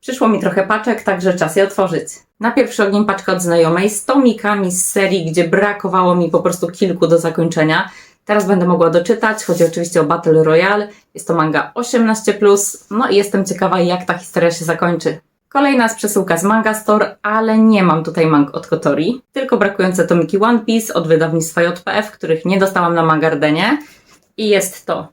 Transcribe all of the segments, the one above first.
Przyszło mi trochę paczek, także czas je otworzyć. Na pierwszy ogień paczka od znajomej z tomikami z serii, gdzie brakowało mi po prostu kilku do zakończenia. Teraz będę mogła doczytać. Chodzi oczywiście o Battle Royale. Jest to manga 18+. No i jestem ciekawa, jak ta historia się zakończy. Kolejna jest przesyłka z Manga Store, ale nie mam tutaj mang od Kotori. Tylko brakujące tomiki One Piece od wydawnictwa JPF, których nie dostałam na Magardenie. I jest to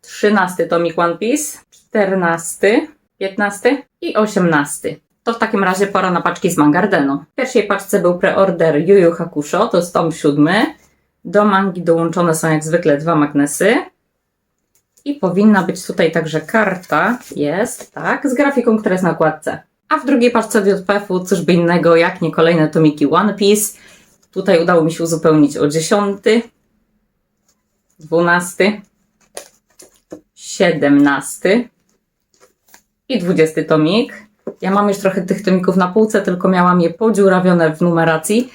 13 tomik One Piece, 14, 15 i 18. To w takim razie pora na paczki z Mangardenu. W pierwszej paczce był preorder Yu Yu Hakusho, to jest tom. Do mangi dołączone są jak zwykle dwa magnesy. I powinna być tutaj także karta, jest, tak, z grafiką, która jest na okładce. A w drugiej paczce od JPF-u cóż by innego, jak nie kolejne tomiki One Piece. Tutaj udało mi się uzupełnić o 10, 12, 17 i 20 tomik. Ja mam już trochę tych tomików na półce, tylko miałam je podziurawione w numeracji.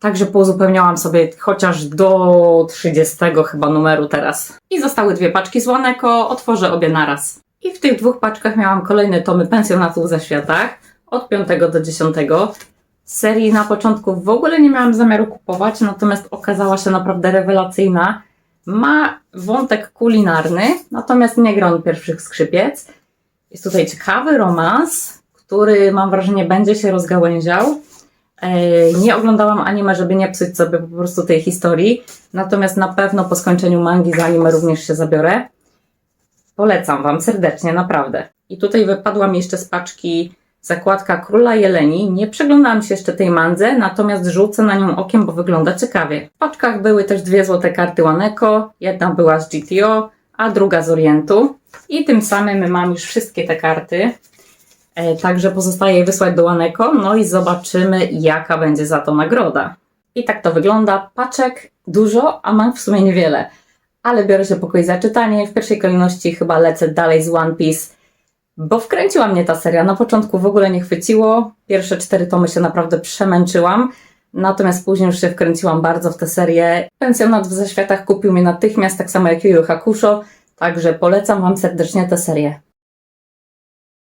Także pouzupełniałam sobie chociaż do 30 chyba numeru teraz. I zostały dwie paczki z Łaneko, otworzę obie naraz. I w tych dwóch paczkach miałam kolejne tomy pensjonatów ze światach, od 5 do 10. Serii na początku w ogóle nie miałam zamiaru kupować, natomiast okazała się naprawdę rewelacyjna. Ma wątek kulinarny, natomiast nie gra on pierwszych skrzypiec. Jest tutaj ciekawy romans, który mam wrażenie będzie się rozgałęział. E, Nie oglądałam anime, żeby nie psuć sobie po prostu tej historii, natomiast na pewno po skończeniu mangi za anime również się zabiorę. Polecam Wam serdecznie, naprawdę. I tutaj wypadła mi jeszcze z paczki zakładka Króla Jeleni. Nie przeglądałam się jeszcze tej mandze, natomiast rzucę na nią okiem, bo wygląda ciekawie. W paczkach były też dwie złote karty Waneko. Jedna była z GTO, a druga z Orientu. I tym samym mam już wszystkie te karty. E, Także pozostaje je wysłać do Waneko, no i zobaczymy, jaka będzie za to nagroda. I tak to wygląda. Paczek dużo, a mam w sumie niewiele. Ale biorę się pokój za czytanie. W pierwszej kolejności chyba lecę dalej z One Piece, bo wkręciła mnie ta seria. Na początku w ogóle nie chwyciło. Pierwsze cztery tomy się naprawdę przemęczyłam. Natomiast później już się wkręciłam bardzo w tę serię. Pensjonat w Zaświatach kupił mnie natychmiast, tak samo jak Yu Hakusho. Także polecam Wam serdecznie tę serię.